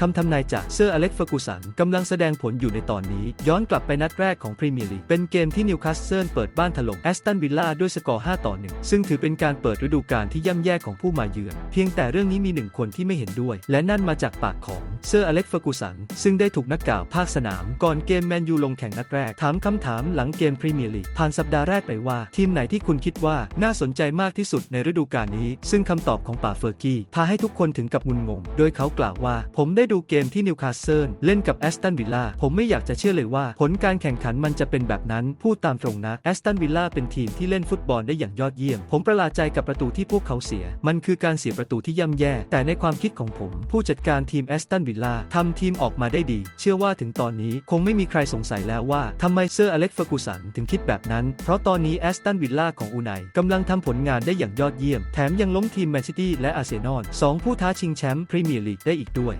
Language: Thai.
คำทำนายจากเซอร์อเล็กเฟอร์กูสันกำลังแสดงผลอยู่ในตอนนี้ ย้อนกลับไปนัดแรกของพรีเมียร์ลีกเป็นเกมที่นิวคาสเซิลเปิดบ้านถล่มแอสตันวิลล่าด้วยสกอร์ 5 ต่อ 1 ซึ่งถือเป็นการเปิดฤดูกาลที่ย่ำแย่ของผู้มาเยือน เพียงแต่เรื่องนี้มีหนึ่งคนที่ไม่เห็นด้วย และนั่นมาจากปากของเซอร์อเล็กเฟอร์กูสันซึ่งได้ถูกนักกล่าวภาคสนาม ก่อนเกมแมนยูลงแข่งนัดแรก ถามคำถามหลังเกมพรีเมียร์ลีกผ่านสัปดาห์แรกไปว่า ทีมไหนที่คุณคิดว่าน่าสนใจมากที่สุดในฤดูกาลนี้ ซึ่งคำตอบของป่าเฟอร์กี้พาให้ทุกคนถึงกับงุนงง โดยเขากล่าวว่า ผมได้ดูเกมที่นิวคาสเซิลเล่นกับแอสตันวิลล่าผมไม่อยากจะเชื่อเลยว่า ผลการแข่งขันมันจะเป็นแบบนั้น พูดตามตรงนะแอสตันวิลล่าเป็นทีมที่เล่นฟุตบอลได้อย่างยอดเยี่ยม ผมประหลาดใจกับประตูที่พวกเขาเสีย มันคือการเสียประตูที่ย่ำแย่ แต่ในความคิดของผม ผู้จัดการทีมแอสตันวิลล่าทำทีมออกมาได้ดี เชื่อว่าถึงตอนนี้คงไม่มีใครสงสัยแล้วว่าทำไมเซอร์อเล็กซ์เฟอร์กูสันถึงคิดแบบนั้น เพราะตอนนี้แอสตันวิลล่าของอูไนกำลังทำผลงานได้อย่างยอดเยี่ยม แถมยังล้มทีมแมนซิตี้และอาร์เซนอลสองผู้ท้าชิงแชมป์พรีเมียร์ลีกได้อีกด้วย